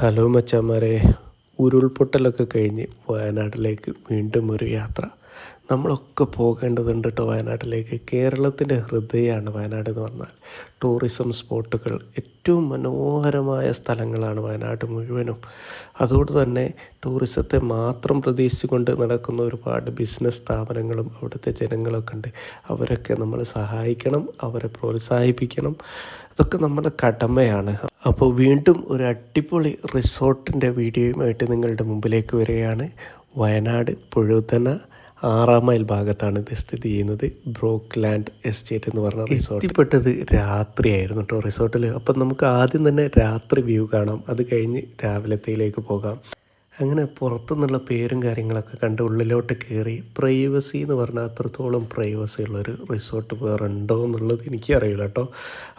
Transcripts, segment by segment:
Hello മച്ചാമാരെ ഉരുൾപൊട്ടലൊക്കെ കഴിഞ്ഞ് വയനാട്ടിലേക്ക് വീണ്ടും ഒരു യാത്ര. നമ്മളൊക്കെ പോകേണ്ടതുണ്ട് കേട്ടോ വയനാട്ടിലേക്ക്. കേരളത്തിന്റെ ഹൃദയമാണ് വയനാട് എന്ന് പറഞ്ഞാൽ. ടൂറിസം സ്പോട്ടുകൾ ഏറ്റവും മനോഹരമായ സ്ഥലങ്ങളാണ് വയനാട് മുഴുവനും. അതുകൊണ്ട് തന്നെ ടൂറിസത്തെ മാത്രം പ്രതീക്ഷിച്ചുകൊണ്ട് നടക്കുന്ന ഒരുപാട് ബിസിനസ് സ്ഥാപനങ്ങളും അവിടുത്തെ ജനങ്ങളൊക്കെ ഉണ്ട്. അവരൊക്കെ നമ്മൾ സഹായിക്കണം അവരെ പ്രോത്സാഹിപ്പിക്കണം. അതൊക്കെ നമ്മുടെ കടമയാണ്. അപ്പോൾ വീണ്ടും ഒരു അടിപൊളി റിസോർട്ടിന്റെ വീഡിയോയുമായിട്ട് നിങ്ങളുടെ മുമ്പിലേക്ക് വരികയാണ്. വയനാട് പുഴുതന ആറാം മൈൽ ഭാഗത്താണ് ഇത് സ്ഥിതി ചെയ്യുന്നത്. ബ്രോക്ക് ലാൻഡ് എസ്റ്റേറ്റ് എന്ന് പറഞ്ഞ റിസോർട്ട് എത്തിപ്പെട്ടത് രാത്രിയായിരുന്നു കേട്ടോ റിസോർട്ടിൽ അപ്പം നമുക്ക് ആദ്യം തന്നെ രാത്രി വ്യൂ കാണാം. അത് കഴിഞ്ഞ് രാവിലത്തേലേക്ക് പോകാം. അങ്ങനെ പുറത്തുനിന്നുള്ള പേരും കാര്യങ്ങളൊക്കെ കണ്ട് ഉള്ളിലോട്ട് കയറി പ്രൈവസി എന്ന് പറഞ്ഞാൽ അത്രത്തോളം പ്രൈവസി ഉള്ളൊരു റിസോർട്ട് വേറെ ഉണ്ടോ എന്നുള്ളത് എനിക്കറിയില്ല കേട്ടോ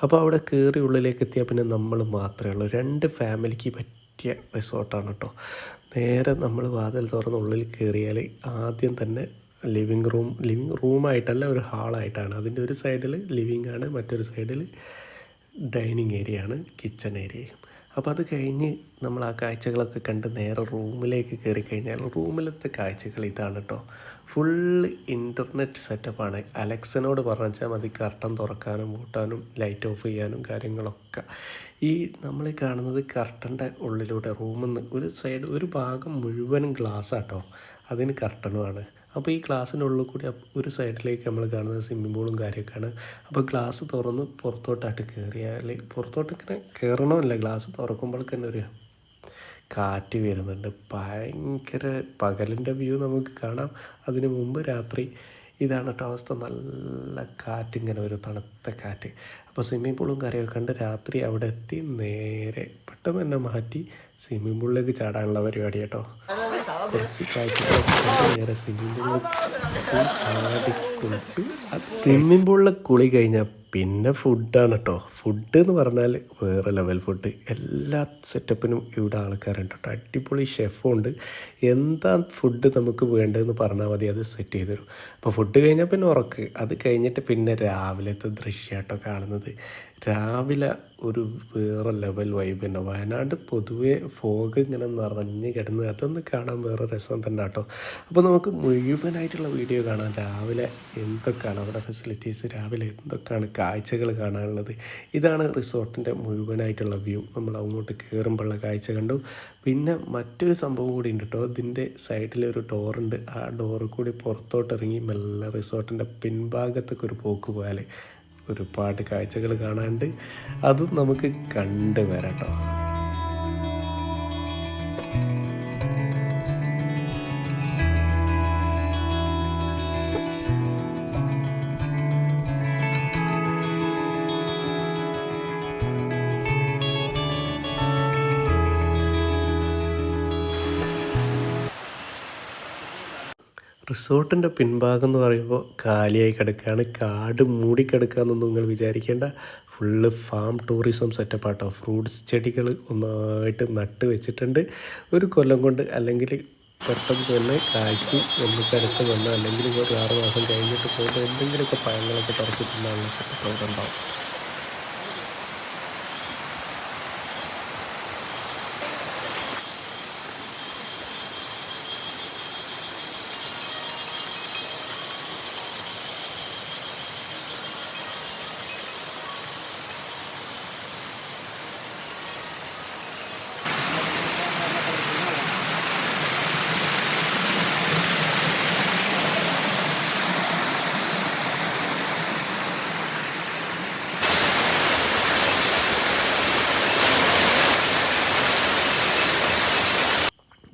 അപ്പോൾ അവിടെ കയറി ഉള്ളിലേക്ക് എത്തിയാൽ പിന്നെ നമ്മൾ മാത്രമേ ഉള്ളൂ. രണ്ട് ഫാമിലിക്ക് പറ്റിയ റിസോർട്ടാണ് കേട്ടോ നേരെ നമ്മൾ വാതിൽ തുറന്ന് ഉള്ളിൽ കയറിയാൽ ആദ്യം തന്നെ ലിവിങ് റൂം ലിവിങ് റൂമായിട്ടല്ല ഒരു ഹാളായിട്ടാണ്. അതിന്റെ ഒരു സൈഡിൽ ലിവിങ് ആണ് മറ്റൊരു സൈഡിൽ ഡൈനിങ് ഏരിയ ആണ് കിച്ചൺ ഏരിയയും അപ്പോൾ അത് കഴിഞ്ഞ് നമ്മൾ ആ കാഴ്ചകളൊക്കെ കണ്ട് നേരെ റൂമിലേക്ക് കയറി കഴിഞ്ഞാൽ റൂമിലത്തെ കാഴ്ചകൾ ഇതാണ് കേട്ടോ ഫുൾ ഇന്റർനെറ്റ് സെറ്റപ്പാണ്. അലക്സനോട് പറഞ്ഞാൽ മതി കർട്ടൻ തുറക്കാനും കൂട്ടാനും ലൈറ്റ് ഓഫ് ചെയ്യാനും കാര്യങ്ങളൊക്കെ. ഈ നമ്മൾ കാണുന്നത് കർട്ടന്റെ ഉള്ളിലൂടെ റൂമിൽ നിന്ന് ഒരു സൈഡ് ഒരു ഭാഗം മുഴുവനും ഗ്ലാസ് ആട്ടോ അതിന് കർട്ടനുമാണ്. അപ്പോൾ ഈ ഗ്ലാസ്സിന്റെ ഉള്ളിൽ കൂടി ഒരു സൈഡിലേക്ക് നമ്മൾ കാണുന്നത് സ്വിമ്മിംഗ് പൂളും കാര്യമൊക്കെയാണ്. അപ്പോൾ ഗ്ലാസ് തുറന്ന് പുറത്തോട്ടായിട്ട് കയറിയാൽ പുറത്തോട്ട് ഇങ്ങനെ കയറണമല്ല ഗ്ലാസ് തുറക്കുമ്പോൾ തന്നെ ഒരു കാറ്റ് വരുന്നുണ്ട്. ഭയങ്കര പകലിന്റെ വ്യൂ നമുക്ക് കാണാം. അതിനു മുമ്പ് രാത്രി ഇതാണ് കേട്ടോ അവസ്ഥ. നല്ല കാറ്റിങ്ങനെ ഒരു തണുത്ത കാറ്റ്. അപ്പോൾ സ്വിമ്മിംഗ് പൂളും കരയൊക്കെ കണ്ട് രാത്രി അവിടെ എത്തി നേരെ പെട്ടെന്ന് തന്നെ മാറ്റി സ്വിമ്മിംഗ് പൂളിലേക്ക് ചാടാനുള്ള പരിപാടി കേട്ടോ. കുറച്ച് നേരെ സ്വിമ്മിംഗ് പൂളിൽ ചാടി കുളിച്ച് ആ സ്വിമ്മിംഗ് പൂളിലെ കുളി കഴിഞ്ഞാൽ പിന്നെ ഫുഡാണ് കേട്ടോ ഫുഡ് എന്ന് പറഞ്ഞാൽ വേറെ ലെവൽ ഫുഡ് എല്ലാ സെറ്റപ്പിനും ഇവിടെ ആൾക്കാരുണ്ട് കേട്ടോ അടിപൊളി ഷെഫും ഉണ്ട്. എന്താ ഫുഡ് നമുക്ക് വേണ്ടതെന്ന് പറഞ്ഞാൽ മതി അത് സെറ്റ് ചെയ്ത് തരും. അപ്പോൾ ഫുഡ് കഴിഞ്ഞാൽ പിന്നെ ഉറക്ക്. അത് കഴിഞ്ഞിട്ട് പിന്നെ രാവിലത്തെ ദൃശ്യമാട്ടോ കാണുന്നത്. രാവിലെ ഒരു വേറെ ലെവൽ വൈബ് തന്നെ. വയനാട് പൊതുവേ ഫോഗ് ഇങ്ങനെ നിറഞ്ഞ് കിടന്ന് അതൊന്ന് കാണാൻ വേറെ രസം തന്നെ കേട്ടോ അപ്പോൾ നമുക്ക് മുഴുവനായിട്ടുള്ള വീഡിയോ കാണാം. രാവിലെ എന്തൊക്കെയാണ് അവിടെ ഫെസിലിറ്റീസ് രാവിലെ എന്തൊക്കെയാണ് കാഴ്ചകൾ കാണാനുള്ളത്? ഇതാണ് റിസോർട്ടിന്റെ മുഴുവനായിട്ടുള്ള വ്യൂ നമ്മൾ അങ്ങോട്ട് കയറുമ്പോഴുള്ള കാഴ്ച കണ്ടു. പിന്നെ മറ്റൊരു സംഭവം കൂടി ഉണ്ട് കേട്ടോ ഇതിന്റെ സൈഡിൽ ഒരു ഡോറുണ്ട് ആ ഡോറ് കൂടി പുറത്തോട്ടിറങ്ങി മെല്ലെ റിസോർട്ടിന്റെ പിൻഭാഗത്തൊക്കെ ഒരു പോക്ക് പോയാൽ ഒരുപാട് കാഴ്ചകൾ കാണാണ്ട് അതും നമുക്ക് കണ്ടു വരാം കേട്ടോ. റിസോർട്ടിന്റെ പിൻഭാഗം എന്ന് പറയുമ്പോൾ കാലിയായി കിടക്കുകയാണ്. കാട് മൂടിക്കിടക്കുകയെന്നൊന്നും നിങ്ങൾ വിചാരിക്കേണ്ട. ഫുള്ള് ഫാം ടൂറിസം സെറ്റപ്പ് സെറ്റപ്പാട്ടോ. ഫ്രൂട്ട്സ് ചെടികൾ ഒന്നായിട്ട് നട്ട് വെച്ചിട്ടുണ്ട്. ഒരു കൊല്ലം കൊണ്ട് അല്ലെങ്കിൽ പെട്ടെന്ന് തന്നെ കാഴ്ച നമുക്ക് അടുത്ത് വന്ന് അല്ലെങ്കിൽ ഒരു ആറ് മാസം കഴിഞ്ഞിട്ട് പോകുമ്പോൾ എന്തെങ്കിലുമൊക്കെ പഴങ്ങളൊക്കെ പറിച്ചിട്ടുണ്ടാകുന്ന സെറ്റപ്പ് അവിടെ ഉണ്ടാവും.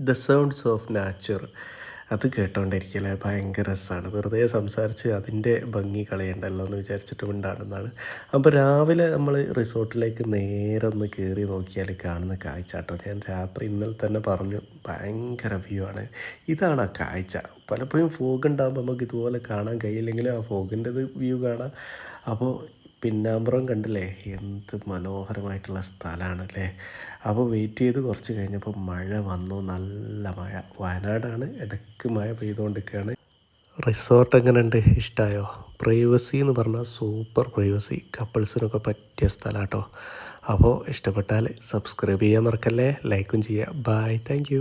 ദ സൗണ്ട്സ് ഓഫ് നാച്ചർ അത് കേട്ടോണ്ടിരിക്കല്ലേ ഭയങ്കര രസമാണ് വെറുതെ സംസാരിച്ച് അതിന്റെ ഭംഗി കളയണ്ടല്ലോ എന്ന് വിചാരിച്ചിട്ട് ഉണ്ടാകുന്നതാണ് അപ്പോൾ രാവിലെ നമ്മൾ റിസോർട്ടിലേക്ക് നേരെ ഒന്ന് കയറി നോക്കിയാൽ കാണുന്ന കാഴ്ച കേട്ടോ. ഞാൻ രാത്രി ഇന്നലെ തന്നെ പറഞ്ഞു ഭയങ്കര വ്യൂ ആണ്. ഇതാണ് ആ കാഴ്ച. പലപ്പോഴും ഫോഗ് ഉണ്ടാകുമ്പോൾ നമുക്ക് ഇതുപോലെ കാണാൻ കഴിയില്ലെങ്കിലും ആ ഫോഗിന്റെ വ്യൂ കാണാം. അപ്പോൾ പിന്നാമ്പുറം കണ്ടില്ലേ? എന്ത് മനോഹരമായിട്ടുള്ള സ്ഥലമാണ് അല്ലേ അപ്പോൾ വെയിറ്റ് ചെയ്ത് കുറച്ച് കഴിഞ്ഞപ്പോൾ മഴ വന്നു. നല്ല മഴ. വയനാടാണ്. ഇടയ്ക്ക് മഴ പെയ്തുകൊണ്ടിരിക്കുകയാണ് റിസോർട്ട് എങ്ങനെയുണ്ട്? ഇഷ്ടമായോ പ്രൈവസി എന്ന് പറഞ്ഞാൽ സൂപ്പർ പ്രൈവസി കപ്പിൾസിനൊക്കെ പറ്റിയ സ്ഥലം കേട്ടോ അപ്പോൾ ഇഷ്ടപ്പെട്ടാൽ സബ്സ്ക്രൈബ് ചെയ്യാൻ മറക്കല്ലേ? ലൈക്കും ചെയ്യുക ബൈ താങ്ക്